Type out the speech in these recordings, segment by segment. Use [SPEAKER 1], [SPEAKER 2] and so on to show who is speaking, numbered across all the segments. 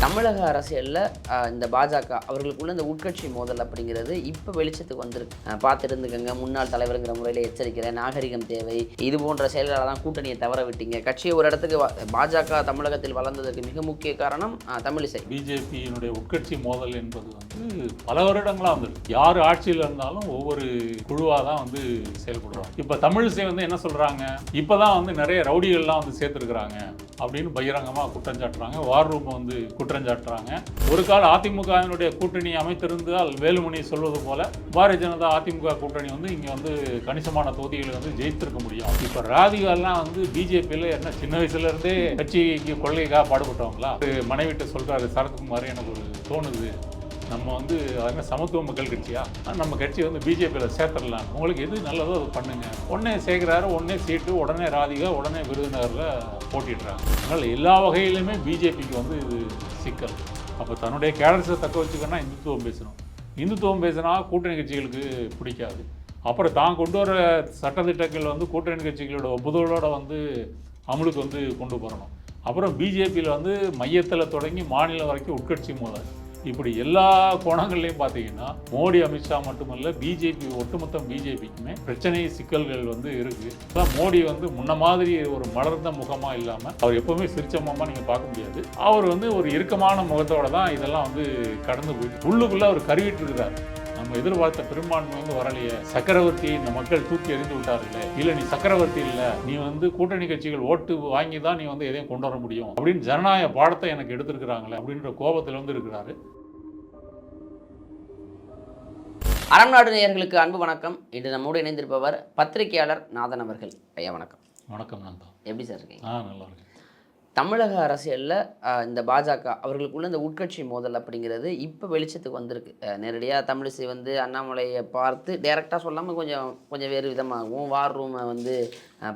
[SPEAKER 1] தமிழக அரசியலில் இந்த பாஜக அவர்களுக்குள்ள இந்த உட்கட்சி மோதல் அப்படிங்கிறது இப்போ வெளிச்சத்துக்கு வந்திருக்கு. பார்த்துருந்துக்கங்க முன்னாள் தலைவருங்கிற முறையில் எச்சரிக்கிறேன் நாகரிகம் தேவை இது போன்ற செயல்களால் தான் கூட்டணியை தவற விட்டீங்க. கட்சியை ஒரு இடத்துக்கு வ- பாஜக தமிழகத்தில் வளர்ந்ததற்கு மிக முக்கிய காரணம் தமிழிசை.
[SPEAKER 2] பிஜேபியினுடைய உட்கட்சி மோதல் என்பது வந்து பல வருடங்களா வந்திருக்கு யார் ஆட்சியில் இருந்தாலும் ஒவ்வொரு குழுவாக தான் வந்து செயல்படுவாங்க. இப்போ தமிழிசை வந்து என்ன சொல்கிறாங்க இப்போ தான் வந்து நிறைய ரவுடிகள்லாம் வந்து சேர்த்துருக்குறாங்க. அப்படின்னு பகிரங்கமாக குற்றம் சாட்டுறாங்க வார் ரூம் வந்து குற்றம் சாட்டுறாங்க ஒரு கால அதிமுகவினுடைய கூட்டணி அமைத்திருந்தால் வேலுமணி சொல்வது போல பாரதிய ஜனதா அதிமுக கூட்டணி வந்து இங்கே வந்து கணிசமான தொகுதிகளை வந்து ஜெயித்திருக்க முடியும். இப்போ ராதிகாலாம் வந்து பிஜேபியில் என்ன சின்ன வயசுல இருந்தே கட்சிக்கு கொள்கைக்காக பாடுபட்டவங்களா? ஒரு மனைவிட்ட சொல்றாரு சரத்குமார் எனக்கு ஒரு தோணுது. நம்ம வந்து அது சமத்துவ மக்கள் கட்சியா? நம்ம கட்சி வந்து பிஜேபியில் சேர்த்துடலாம். உங்களுக்கு எது நல்லதோ அது பண்ணுங்க. உடனே சேர்க்குறாரு உடனே சீட்டு உடனே ராதிகா உடனே விருதுநகரில் போட்டிடுறாங்க. அதனால் எல்லா வகையிலுமே பிஜேபிக்கு வந்து இது சிக்கல். அப்போ தன்னுடைய கேடர்ஸை தக்க வச்சுக்கணும்னா இந்துத்துவம் பேசணும். இந்துத்துவம் பேசினா கூட்டணி கட்சிகளுக்கு பிடிக்காது. அப்புறம் தான் கொண்டு வர சட்டத்திட்டங்கள் வந்து கூட்டணி கட்சிகளோட ஒப்புதலோடு வந்து அமலுக்கு வந்து கொண்டு போகணும் அப்புறம் பிஜேபியில் வந்து மையத்தில் தொடங்கி மாநிலம் வரைக்கும் உட்கட்சி மூலம். இப்படி எல்லா கோணங்கள்லையும் பார்த்தீங்கன்னா மோடி அமித்ஷா மட்டுமல்ல பிஜேபி ஒட்டுமொத்த பிஜேபிக்குமே பிரச்சனை சிக்கல்கள் வந்து இருக்கு. மோடி வந்து முன்ன மாதிரி ஒரு மலர்ந்த முகமா இல்லாம அவர் எப்பவுமே சிரிச்ச முகமா நீங்க பார்க்க முடியாது. அவர் வந்து ஒரு இறுக்கமான முகத்தோட தான் இதெல்லாம் வந்து கடந்து போயிட்டு உள்ளுக்குள்ள அவர் கருவிட்டு இருக்கிறார் நம்ம எதிர்பார்த்த பெரும்பான்மை வந்து வரலையே. சக்கரவர்த்தி இந்த மக்கள் தூக்கி எறிந்து விட்டார்களே. இல்ல நீ சக்கரவர்த்தி இல்ல. நீ வந்து கூட்டணி கட்சிகள் ஓட்டு வாங்கி தான் நீ வந்து எதையும் கொண்டு வர முடியும். அப்படின்னு ஜனநாயக பாடத்தை எனக்கு எடுத்திருக்கிறாங்களே அப்படின்ற கோபத்தில் வந்து இருக்கிறாரு.
[SPEAKER 1] அறம் நாடு நேயர்களுக்கு அன்பு வணக்கம். இன்று நம்மோடு இணைந்திருப்பவர் பத்திரிகையாளர் நாதன் அவர்கள். ஐயா வணக்கம்.
[SPEAKER 2] வணக்கம் நந்தா
[SPEAKER 1] எப்படி சார் இருக்கீங்க?
[SPEAKER 2] ஆ நல்லா இருக்கு
[SPEAKER 1] தமிழக அரசியலில் இந்த பாஜக அவர்களுக்குள்ள இந்த உட்கட்சி மோதல் அப்படிங்கிறது இப்போ வெளிச்சத்துக்கு வந்திருக்கு. நேரடியாக தமிழிசை வந்து அண்ணாமலையை பார்த்து டைரெக்டாக சொல்லாமல் கொஞ்சம் கொஞ்சம் வேறு விதமாகவும் வார் ரூமை வந்து அஹ்,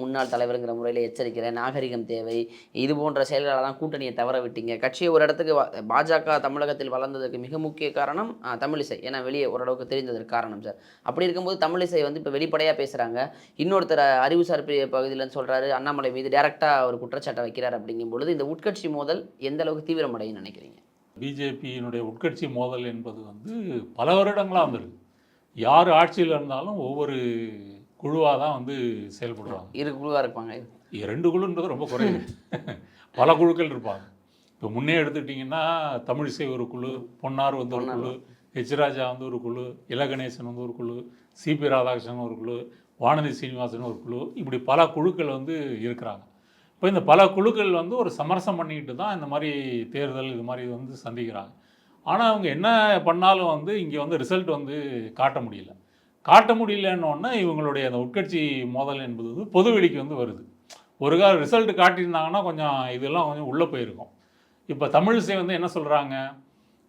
[SPEAKER 1] முன்னாள் தலைவருங்கிற முறையில் எச்சரிக்கிறேன். நாகரிகம் தேவை. இது போன்ற செயல்களால் தான் கூட்டணியை தவற விட்டீங்க. கட்சியை ஒரு இடத்துக்கு பாஜக தமிழகத்தில் வளர்ந்ததற்கு மிக முக்கிய காரணம் தமிழிசை ஏன்னா வெளியே ஓரளவுக்கு தெரிந்ததற்கு காரணம் சார். அப்படி இருக்கும்போது தமிழிசை வந்து இப்போ வெளிப்படையாக பேசுகிறாங்க இன்னொருத்தர் அறிவுசார் பகுதியிலன்னு சொல்கிறாரு அண்ணாமலை மீது டேரெக்டாக ஒரு குற்றச்சாட்டை வைக்கிறார் அப்படிங்கும் பொழுது இந்த உட்கட்சி மோதல் எந்த அளவுக்கு தீவிரமடையும் நினைக்கிறீங்க?
[SPEAKER 2] பிஜேபியினுடைய உட்கட்சி மோதல் என்பது வந்து பல வருடங்களாக வந்திருக்கு யார் ஆட்சியில் இருந்தாலும் ஒவ்வொரு குழுவாக தான் வந்து செயல்படுவாங்க.
[SPEAKER 1] இரு குழுவாக இருப்பாங்க.
[SPEAKER 2] ரெண்டு குழுன்றது ரொம்ப குறைவு. பல குழுக்கள் இருப்பாங்க. இப்போ முன்னே எடுத்துக்கிட்டிங்கன்னா தமிழிசை ஒரு குழு பொன்னார் வந்து ஒரு குழு ஹெச் ராஜா வந்து ஒரு குழு இலகணேசன் வந்து ஒரு குழு சிபி ராதாகிருஷ்ணன் ஒரு குழு வானதி சீனிவாசன் ஒரு குழு இப்படி பல குழுக்கள் வந்து இருக்கிறாங்க. இப்போ இந்த பல குழுக்கள் வந்து ஒரு சமரசம் பண்ணிக்கிட்டு தான் இந்த மாதிரி தேர்தல் இது மாதிரி வந்து சந்திக்கிறாங்க. ஆனால் அவங்க என்ன பண்ணாலும் வந்து இங்கே வந்து ரிசல்ட் வந்து காட்ட முடியல. காட்ட முடியலன்னொன்னே இவங்களுடைய அந்த உட்கட்சி மோதல் என்பது வந்து பொதுவெளிக்கு வந்து வருது. ஒரு கால ரிசல்ட் காட்டியிருந்தாங்கன்னா கொஞ்சம் இதெல்லாம் கொஞ்சம் உள்ளே போயிருக்கும். இப்போ தமிழிசை வந்து என்ன சொல்கிறாங்க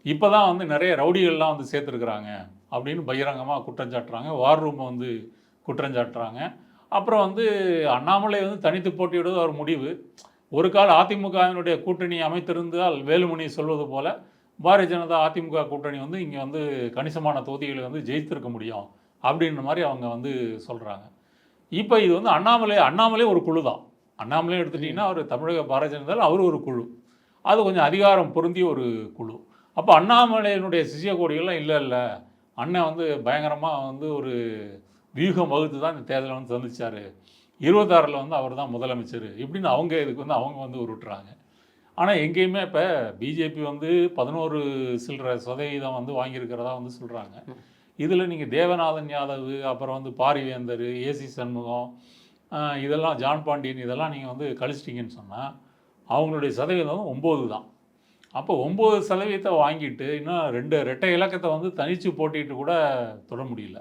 [SPEAKER 2] இப்போ தான் வந்து நிறைய ரவுடிகள்லாம் வந்து சேர்த்துருக்குறாங்க அப்படின்னு பகிரங்கமாக குற்றம் சாட்டுறாங்க. வார் ரூமை வந்து குற்றம் சாட்டுறாங்க. அப்புறம் வந்து அண்ணாமலை வந்து தனித்து போட்டியிடுவது ஒரு முடிவு. ஒரு கால அதிமுகவினுடைய கூட்டணி அமைத்திருந்தால் வேலுமணி சொல்வது போல் பாரதிய ஜனதா அதிமுக கூட்டணி வந்து இங்கே வந்து கணிசமான தொகுதிகளை வந்து ஜெயித்திருக்க முடியும். அப்படின்ற மாதிரி அவங்க வந்து சொல்கிறாங்க இப்போ இது வந்து அண்ணாமலை அண்ணாமலை ஒரு குழு தான். அண்ணாமலை எடுத்துட்டிங்கன்னா அவர் தமிழக பாரதிய ஜனதாவில் அவர் ஒரு குழு. அது கொஞ்சம் அதிகாரம் பொருந்திய ஒரு குழு. அப்போ அண்ணாமலையினுடைய சிசிய கோடிகள்லாம் இல்லை இல்லை. அண்ணன் வந்து பயங்கரமாக வந்து ஒரு வியூகம் வகுத்து தான் இந்த தேர்தலை வந்து சந்திச்சாரு. இருபத்தாறில் வந்து அவர் தான் முதலமைச்சர். இப்படின்னு அவங்க இதுக்கு வந்து அவங்க வந்து உருட்டுறாங்க. ஆனால் எங்கேயுமே இப்போ பிஜேபி வந்து பதினோரு சில்லற சதவீதம் வந்து வாங்கியிருக்கிறதா வந்து சொல்கிறாங்க இதில் நீங்கள் தேவநாதன் யாதவ் அப்புறம் வந்து பாரிவேந்தர் ஏசி சண்முகம் இதெல்லாம் ஜான் பாண்டியன் இதெல்லாம் நீங்கள் வந்து கழிச்சிட்டிங்கன்னு சொன்னால் அவங்களுடைய சதவீதம் ஒம்பது தான். அப்போ ஒம்பது சதவீதத்தை வாங்கிட்டு இன்னும் ரெண்டு ரெட்டை இலக்கத்தை வந்து தனிச்சு போட்டிட்டு கூட தொட முடியல.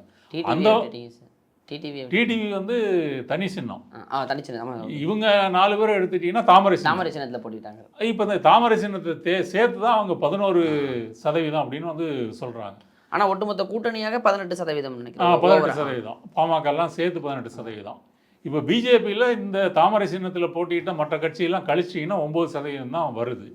[SPEAKER 2] அந்த-
[SPEAKER 1] டிடிவி
[SPEAKER 2] வந்து தனி சின்னம்.
[SPEAKER 1] ஆ தனிச்சு ஆமாம்
[SPEAKER 2] இவங்க நாலு பேரை எடுத்துட்டீங்கன்னா தாமரை சின்னம்.
[SPEAKER 1] தாமரை சின்னத்தில் போட்டிட்டாங்க
[SPEAKER 2] இப்போ இந்த தாமரை சின்னத்தை சேர்த்து தான் அவங்க பதினோரு சதவீதம் அப்படின்னு வந்து சொல்கிறாங்க
[SPEAKER 1] ஆனால் ஒட்டுமொத்த கூட்டணியாக பதினெட்டு சதவீதம் நினைக்கிறேன்.
[SPEAKER 2] பதினெட்டு சதவீதம். பாமகலாம் சேர்த்து பதினெட்டு சதவீதம். இப்போ பிஜேபியில் இந்த தாமரை சின்னத்தில் போட்டியிட்ட மற்ற கட்சியெல்லாம் கழிச்சிங்கன்னா ஒம்பது சதவீதம் தான் வருது.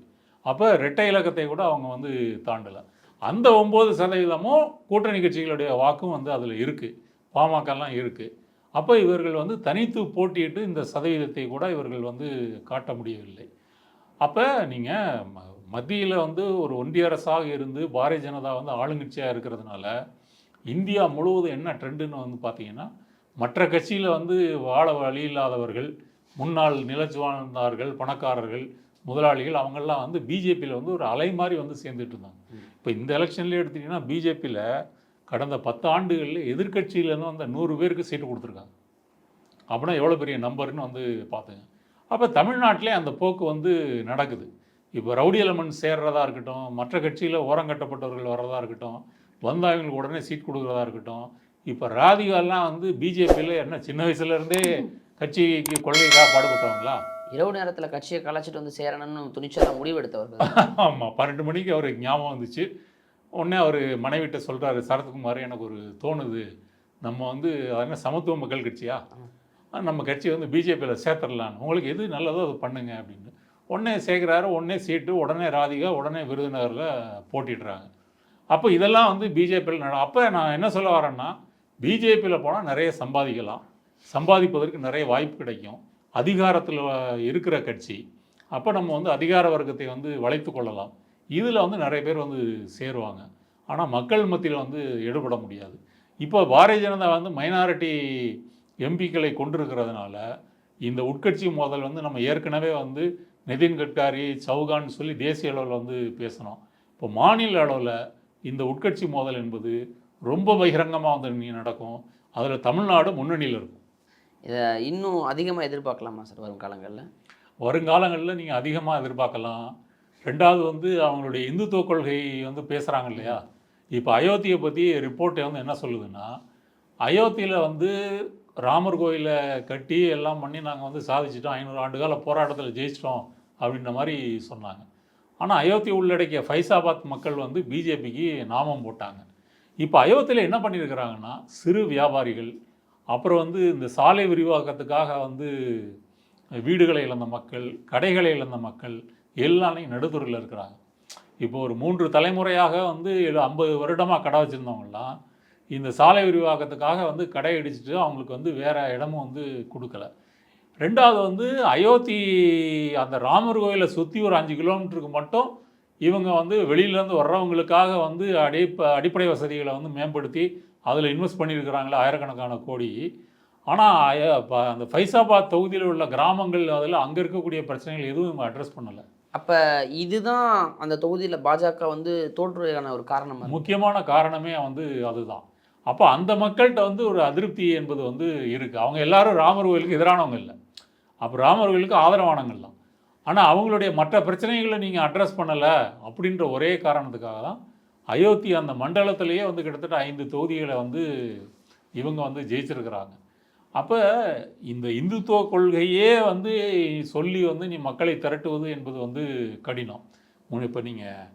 [SPEAKER 2] அப்போ ரெட்டை இலக்கத்தை கூட அவங்க வந்து தாண்டலை. அந்த ஒம்பது சதவீதமும் கூட்டணி கட்சிகளுடைய வாக்கும் வந்து அதில் இருக்குது பாமகலாம் இருக்குது அப்போ இவர்கள் வந்து தனித்து போட்டியிட்டு இந்த சதவீதத்தை கூட இவர்கள் வந்து காட்ட முடியவில்லை. அப்போ நீங்கள் மத்தியில் வந்து ஒரு ஒன்றிய அரசாக இருந்து பாரதிய ஜனதா வந்து ஆளுங்கட்சியாக இருக்கிறதுனால இந்தியா முழுவதும் என்ன ட்ரெண்டுன்னு வந்து பார்த்தீங்கன்னா மற்ற கட்சியில் வந்து வாழ வழி இல்லாதவர்கள் முன்னாள் நிலச்சு வாழ்ந்தார்கள் பணக்காரர்கள் முதலாளிகள் அவங்கெல்லாம் வந்து பிஜேபியில் வந்து ஒரு அலை மாதிரி வந்து சேர்ந்துட்டு இருந்தாங்க. இப்போ இந்த எலெக்ஷன்லேயே எடுத்தீங்கன்னா பிஜேபியில் கடந்த பத்து ஆண்டுகளில் எதிர்க்கட்சியிலேருந்து வந்த நூறு பேருக்கு சீட்டு கொடுத்துருக்காங்க. அப்படின்னா எவ்வளோ பெரிய நம்பர்னு வந்து பார்த்துங்க அப்போ தமிழ்நாட்டிலே அந்த போக்கு வந்து நடக்குது. இப்போ ரவுடி எலமெண்ட் சேர்றதா இருக்கட்டும் மற்ற கட்சியில் ஓரங்கட்டப்பட்டவர்கள் வர்றதா இருக்கட்டும் வந்தவங்களுக்கு உடனே சீட் கொடுக்குறதா இருக்கட்டும் இப்போ ராதிகாலாம் வந்து பிஜேபியில் என்ன சின்ன வயசுலேருந்தே கட்சிக்கு கொள்கைக்காக பாடுபட்டவங்களா?
[SPEAKER 1] இரவு நேரத்தில் கட்சியை கலைச்சிட்டு வந்து சேரணும்னு துணிச்சலாக முடிவெடுத்தவர்கள்.
[SPEAKER 2] ஆமாம் பன்னெண்டு மணிக்கு அவருக்கு ஞாபகம் வந்துச்சு. உடனே அவர் மனைவிட்ட சொல்கிறாரு சரத்குமார் எனக்கு ஒரு தோணுது. நம்ம வந்து அது என்ன சமத்துவ மக்கள் கட்சியா? நம்ம கட்சி வந்து பிஜேபியில் சேர்த்துடலான்னு. உங்களுக்கு எது நல்லதோ அதை பண்ணுங்க அப்படின்னு. உடனே சேர்க்குறாரு உடனே சீட்டு உடனே ராதிகா உடனே விருதுநகரில் போட்டிடுறாங்க. அப்போ இதெல்லாம் வந்து பிஜேபியில் நட அப்போ நான் என்ன சொல்ல வரேன்னா பிஜேபியில் போனால் நிறைய சம்பாதிக்கலாம். சம்பாதிப்பதற்கு நிறைய வாய்ப்பு கிடைக்கும். அதிகாரத்தில் இருக்கிற கட்சி. அப்போ நம்ம வந்து அதிகார வர்க்கத்தை வந்து வளைத்து கொள்ளலாம். இதில் வந்து நிறைய பேர் வந்து சேருவாங்க. ஆனால் மக்கள் மத்தியில் வந்து எடுபட முடியாது. இப்போ பாரதிய ஜனதா வந்து மைனாரிட்டி எம்பிக்களை கொண்டிருக்கிறதுனால இந்த உட்கட்சி மோதல் வந்து நம்ம ஏற்கனவே வந்து நிதின் கட்காரி சௌகான் சொல்லி தேசிய அளவில் வந்து பேசணும். இப்போ மாநில அளவில் இந்த உட்கட்சி மோதல் என்பது ரொம்ப பகிரங்கமாக வந்து நடக்கும். அதில் தமிழ்நாடு முன்னணியில் இருக்கும்.
[SPEAKER 1] இதை இன்னும் அதிகமாக எதிர்பார்க்கலாமா சார் வரும் காலங்களில்?
[SPEAKER 2] வருங்காலங்களில் நீங்கள் அதிகமாக எதிர்பார்க்கலாம். ரெண்டாவது வந்து அவங்களுடைய இந்துத்துவ கொள்கை வந்து பேசுகிறாங்க இல்லையா? இப்போ அயோத்தியை பற்றி ரிப்போர்ட்டை வந்து என்ன சொல்லுதுன்னா அயோத்தியில் வந்து ராமர் கோயிலை கட்டி எல்லாம் பண்ணி நாங்கள் வந்து சாதிச்சிட்டோம். ஐநூறு ஆண்டு கால போராட்டத்தில் ஜெயிச்சிட்டோம். அப்படின்ற மாதிரி சொன்னாங்க. ஆனால் அயோத்தி உள்ளடக்கிய ஃபைசாபாத் மக்கள் வந்து பிஜேபிக்கு நாமம் போட்டாங்க. இப்போ அயோத்தியில் என்ன பண்ணியிருக்கிறாங்கன்னா சிறு வியாபாரிகள் அப்புறம் வந்து இந்த சாலை விரிவாக்கத்துக்காக வந்து வீடுகளை இழந்த மக்கள் கடைகளை இழந்த மக்கள் எல்லாமே நடுத்தூரில் இருக்கிறாங்க. இப்போ ஒரு மூன்று தலைமுறையாக வந்து ஐம்பது வருடமாக கடை வச்சுருந்தவங்களாம் இந்த சாலை விரிவாக்கத்துக்காக வந்து கடை அடிச்சுட்டு அவங்களுக்கு வந்து வேறு இடமும் வந்து கொடுக்கல. ரெண்டாவது வந்து அயோத்தி அந்த ராமர் கோயிலை சுற்றி ஒரு அஞ்சு கிலோமீட்டருக்கு மட்டும் இவங்க வந்து வெளியிலேருந்து வர்றவங்களுக்காக வந்து அடிப்ப அடிப்படை வசதிகளை வந்து மேம்படுத்தி அதில் இன்வெஸ்ட் பண்ணியிருக்கிறாங்களே ஆயிரக்கணக்கான கோடி. ஆனால் அந்த ஃபைசாபாத் தொகுதியில் உள்ள கிராமங்கள் அதில் அங்கே இருக்கக்கூடிய பிரச்சனைகள் எதுவும் இவங்க அட்ரஸ் பண்ணலை.
[SPEAKER 1] அப்போ இதுதான் அந்த தொகுதியில் பாஜக வந்து தோற்றுவதற்கான ஒரு காரணம்
[SPEAKER 2] முக்கியமான காரணமே வந்து அதுதான். அப்போ அந்த மக்கள்கிட்ட வந்து ஒரு அதிருப்தி என்பது வந்து இருக்குது அவங்க எல்லாரும் ராமர் கோயிலுக்கு எதிரானவங்க இல்லை. அப்போ ராமர்களுக்கு ஆதரவானங்கள்லாம். ஆனால் அவங்களுடைய மற்ற பிரச்சனைகளை நீங்கள் அட்ரஸ் பண்ணலை அப்படின்ற ஒரே காரணத்துக்காக தான் அயோத்தி அந்த மண்டலத்திலேயே வந்து கிட்டத்தட்ட ஐந்து தொகுதிகளை வந்து இவங்க வந்து ஜெயிச்சிருக்கிறாங்க. அப்போ இந்த இந்துத்துவ கொள்கையே வந்து சொல்லி வந்து நீ மக்களை திரட்டுவது என்பது வந்து கடினம். இப்போ நீங்கள்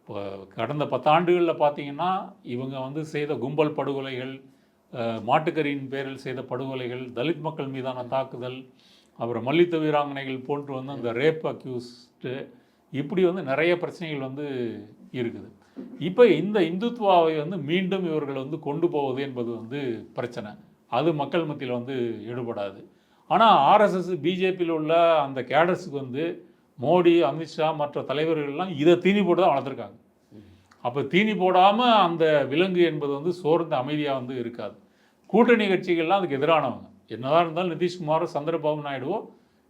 [SPEAKER 2] இப்போ கடந்த பத்தாண்டுகளில் பார்த்தீங்கன்னா இவங்க வந்து செய்த கும்பல் படுகொலைகள் மாட்டுக்கறியின் பேரில் செய்த படுகொலைகள் தலித் மக்கள் மீதான தாக்குதல் அப்புறம் மல்யுத்த வீராங்கனைகள் போன்று வந்து அந்த ரேப் அக்யூஸ்டு இப்படி வந்து நிறைய பிரச்சனைகள் வந்து இருக்குது. இப்போ இந்த இந்துத்துவாவை வந்து மீண்டும் இவர்கள் வந்து கொண்டு போவது என்பது வந்து பிரச்சனை. அது மக்கள் மத்தியில் வந்து ஈடுபடாது ஆனால் ஆர்எஸ்எஸ் பிஜேபியில் உள்ள அந்த கேடர்ஸுக்கு வந்து மோடி அமித்ஷா மற்ற தலைவர்கள்லாம் இதை தீனி போட்டு தான் வளர்த்துருக்காங்க. அப்போ தீனி போடாமல் அந்த விலங்கு என்பது வந்து சோர்ந்து அமைதியாக வந்து இருக்காது. கூட்டணி கட்சிகள்லாம் அதுக்கு எதிரானவங்க. என்னதான் இருந்தாலும் நிதிஷ்குமாரோ சந்திரபாபு நாயுடுவோ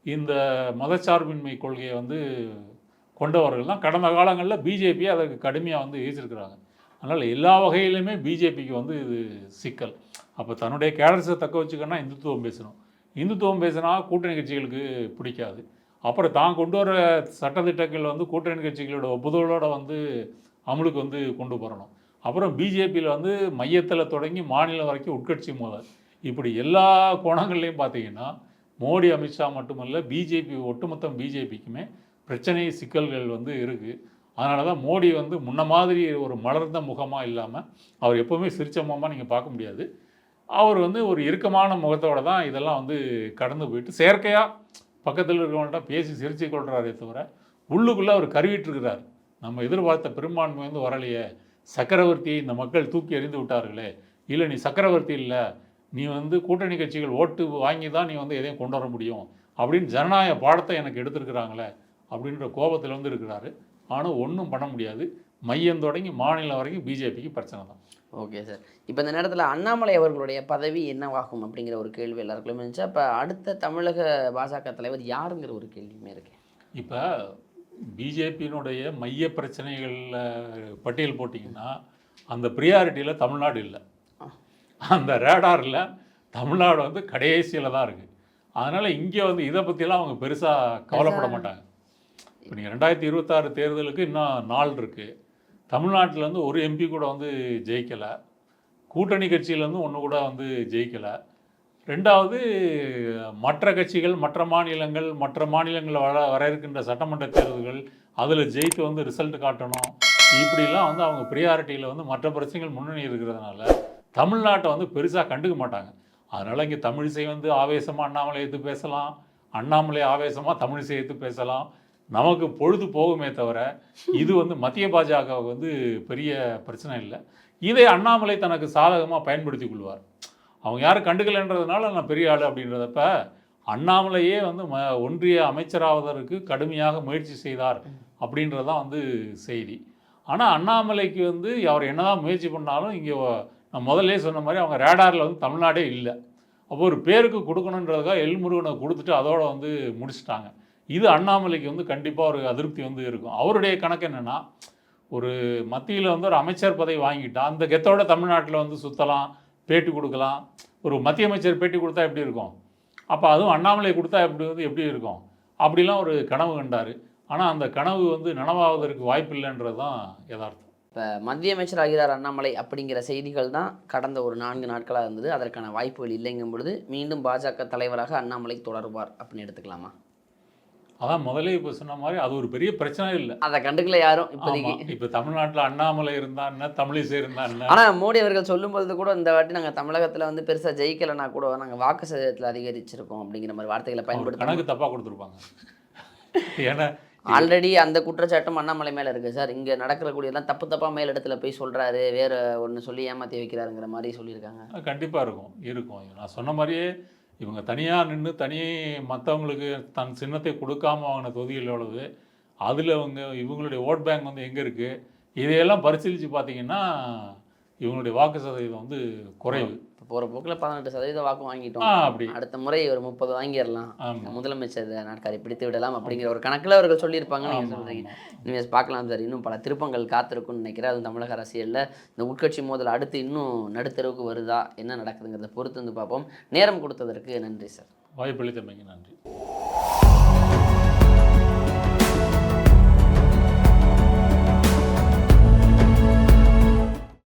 [SPEAKER 2] இந்த மதச்சார்பின்மை கொள்கையை வந்து கொண்டவர்கள் தான் கடந்த காலங்களில் பிஜேபி அதற்கு கடுமையாக வந்து ஈர்த்திருக்கிறாங்க அதனால் எல்லா வகையிலுமே பிஜேபிக்கு வந்து இது சிக்கல். அப்போ தன்னுடைய கேடர்ஸை தக்க வச்சுக்கன்னா இந்துத்துவம் பேசணும். இந்துத்துவம் பேசினா கூட்டணி கட்சிகளுக்கு பிடிக்காது. அப்புறம் தான் கொண்டு வர சட்டத்திட்டங்கள் வந்து கூட்டணி கட்சிகளோட ஒப்புதலோடு வந்து அமலுக்கு வந்து கொண்டு வரணும். அப்புறம் பிஜேபியில் வந்து மையத்தில் தொடங்கி மாநிலம் வரைக்கும் உட்கட்சி மோதல். இப்படி எல்லா கோணங்கள்லையும் பார்த்தீங்கன்னா மோடி அமித்ஷா மட்டுமல்ல பிஜேபி ஒட்டுமொத்தம் பிஜேபிக்குமே பிரச்சனை சிக்கல்கள் வந்து இருக்குது அதனால தான் மோடி வந்து முன்ன மாதிரி ஒரு மலர்ந்த முகமாக இல்லாமல் அவர் எப்போவுமே சிரிச்ச முகமாக நீங்கள் பார்க்க முடியாது. அவர் வந்து ஒரு இறுக்கமான முகத்தோடு தான் இதெல்லாம் வந்து கடந்து போயிட்டு செயற்கையாக பக்கத்தில் இருக்கிறவங்கள்ட்ட பேசி சிரிச்சு கொள்கிறாரே தவிர உள்ளுக்குள்ளே அவர் கருவிட்டுருக்கிறார் நம்ம எதிர்பார்த்த பெரும்பான்மை வந்து வரலையே சக்கரவர்த்தியை இந்த மக்கள் தூக்கி எறிந்து விட்டார்களே இல்லை நீ சக்கரவர்த்தி இல்லை நீ வந்து கூட்டணி கட்சிகள் ஓட்டு வாங்கி தான் நீ வந்து எதையும் கொண்டு வர முடியும் அப்படின்னு ஜனநாயக பாடத்தை எனக்கு எடுத்திருக்கிறாங்களே அப்படின்ற கோபத்தில் வந்து இருக்கிறாரு. ஆனால் ஒன்றும் பண்ண முடியாது. மையம் தொடங்கி மாநிலம் வரைக்கும் பிஜேபிக்கு பிரச்சனை தான்.
[SPEAKER 1] Okay sir. இப்போ இந்த நேரத்தில் அண்ணாமலை அவர்களுடைய பதவி என்னவாகும் அப்படிங்கிற ஒரு கேள்வி எல்லாருக்குள்ளே இருந்துச்சு. அப்போ அடுத்த தமிழக பாஜக தலைவர் யாருங்கிற ஒரு கேள்வியுமே இருக்கு.
[SPEAKER 2] இப்போ பிஜேபியினுடைய மைய பிரச்சனைகளில் பட்டியல் போட்டிங்கன்னா அந்த ப்ரியாரிட்டியில் தமிழ்நாடு இல்லை. அந்த ரேடாரில் தமிழ்நாடு வந்து கடைசியில் தான் இருக்குது அதனால் இங்கே வந்து இதை பற்றிலாம் அவங்க பெருசாக கவலைப்பட மாட்டாங்க. இப்போ நீங்கள் ரெண்டாயிரத்தி இருபத்தாறு தேர்தலுக்கு இன்னும் நாள் இருக்குது தமிழ்நாட்டில் வந்து ஒரு எம்பி கூட வந்து ஜெயிக்கலை. கூட்டணி கட்சியிலேருந்து ஒன்று கூட வந்து ஜெயிக்கலை. ரெண்டாவது மற்ற கட்சிகள் மற்ற மாநிலங்கள் மற்ற மாநிலங்களில் வர வர இருக்கின்ற சட்டமன்ற தேர்தல்கள் அதில் ஜெயித்து வந்து ரிசல்ட் காட்டணும். இப்படிலாம் வந்து அவங்க ப்ரியாரிட்டியில் வந்து மற்ற பிரச்சனைகள் முன்னணி இருக்கிறதுனால தமிழ்நாட்டை வந்து பெருசாக கண்டுக்க மாட்டாங்க. அதனால் இங்கே தமிழிசை வந்து ஆவேசமாக அண்ணாமலை எடுத்து பேசலாம். அண்ணாமலை ஆவேசமாக தமிழிசை எடுத்து பேசலாம். நமக்கு பொழுது போகுமே தவிர இது வந்து மத்திய பாஜகவுக்கு வந்து பெரிய பிரச்சனை இல்லை. இதை அண்ணாமலை தனக்கு சாதகமாக பயன்படுத்தி கொள்வார். அவங்க யாரும் கண்டுக்கலைன்றதுனால நான் பெரிய ஆள் அப்படின்றதப்ப அண்ணாமலையே வந்து ம ஒன்றிய அமைச்சராவதற்கு கடுமையாக முயற்சி செய்தார் அப்படின்றது தான் வந்து செய்தி. ஆனால் அண்ணாமலைக்கு வந்து அவர் என்னதான் முயற்சி பண்ணாலும் இங்கே நான் முதல்லே சொன்ன மாதிரி அவங்க ரேடாரில் வந்து தமிழ்நாடே இல்லை. அப்போ ஒரு பேருக்கு கொடுக்கணுன்றதுக்காக எல்முருகனை கொடுத்துட்டு அதோட வந்து முடிச்சிட்டாங்க. இது அண்ணாமலைக்கு வந்து கண்டிப்பாக ஒரு அதிருப்தி வந்து இருக்கும். அவருடைய கணக்கு என்னென்னா ஒரு மத்தியில் வந்து ஒரு அமைச்சர் பதவி வாங்கிட்டா அந்த கெத்தோட தமிழ்நாட்டில் வந்து சுற்றலாம் பேட்டி கொடுக்கலாம். ஒரு மத்திய அமைச்சர் பேட்டி கொடுத்தா எப்படி இருக்கும்? அப்போ அதுவும் அண்ணாமலை கொடுத்தா எப்படி வந்து எப்படி இருக்கும்? அப்படிலாம் ஒரு கனவு கண்டார். ஆனால் அந்த கனவு வந்து நனவாவதற்கு வாய்ப்பு இல்லைன்றது தான் யதார்த்தம்.
[SPEAKER 1] இப்போ மத்திய அமைச்சர் ஆகிறார் அண்ணாமலை அப்படிங்கிற செய்திகள் தான் கடந்த ஒரு நான்கு நாட்களாக இருந்தது. அதற்கான வாய்ப்புகள் இல்லைங்கும் பொழுது மீண்டும் பாஜக தலைவராக அண்ணாமலை தொடருவார் அப்படின்னு எடுத்துக்கலாமா?
[SPEAKER 2] அதான் முதல்ல இப்போ சொன்ன மாதிரி அது ஒரு பெரிய பிரச்சனை இல்லை.
[SPEAKER 1] அதை கண்டுக்கல யாரும் இப்போதைக்கு.
[SPEAKER 2] இப்போ தமிழ்நாட்டில் அண்ணாமலை இருந்தா என்ன தமிழிசை இருந்தா என்ன?
[SPEAKER 1] ஆனா மோடி அவர்கள் சொல்லும்போது கூட இந்த வாட்டி நாங்க தமிழகத்துல வந்து பெருசா ஜெயிக்கலைன்னா கூட நாங்க வாக்கு சதவீதத்தில் அதிகரிச்சிருக்கோம் அப்படிங்கிற மாதிரி வார்த்தைகளை பயன்படுத்த
[SPEAKER 2] கணக்கு தப்பாக கொடுத்துருப்பாங்க. ஏன்னா
[SPEAKER 1] ஆல்ரெடி அந்த குற்றச்சாட்டும் அண்ணாமலை மேல இருக்கு சார். இங்க நடக்கிறக்கூடியதெல்லாம் தப்பு தப்பா மேல் இடத்துல போய் சொல்றாரு வேற ஒண்ணு சொல்லி ஏமாத்தி வைக்கிறாருங்கிற மாதிரி சொல்லியிருக்காங்க.
[SPEAKER 2] கண்டிப்பாக இருக்கும். இருக்கும். நான் சொன்ன மாதிரியே இவங்க தனியாக நின்று தனி மற்றவங்களுக்கு தன் சின்னத்தை கொடுக்காம வாங்கின தொகுதிகள் எவ்வளவு அதில் அவங்க இவங்களுடைய ஓட் பேங்க் வந்து எங்கே இருக்குது இதையெல்லாம் பரிசீலித்து பார்த்தீங்கன்னா இவங்களுடைய வாக்கு சதவீதம் வந்து குறைவு.
[SPEAKER 1] போற போக்குல பதினெட்டு சதவீத வாக்கு வாங்கிட்டோம்.
[SPEAKER 2] அப்படி.
[SPEAKER 1] அடுத்த முறை ஒரு முப்பது வாங்கிடலாம். முதலமைச்சர் நாட்காரை பிடித்து விடலாம் அப்படிங்கிற ஒரு கணக்குல அவர்கள் சொல்லியிருப்பாங்கன்னு நீங்க
[SPEAKER 2] ஆமாம்
[SPEAKER 1] சொல்றீங்க. இனிமேல் பார்க்கலாம் சார். இன்னும் பல திருப்பங்கள் காத்திருக்கும்னு நினைக்கிறேன். அது தமிழக அரசியலில் இந்த உட்கட்சி மோதல் அடுத்து இன்னும் நடுத்தருவுக்கு வருதா? என்ன நடக்குதுங்கிறத பொறுத்து வந்து பார்ப்போம். நேரம் கொடுத்ததற்கு நன்றி சார்.
[SPEAKER 2] வாய்ப்பளித்தமைக்கு நன்றி.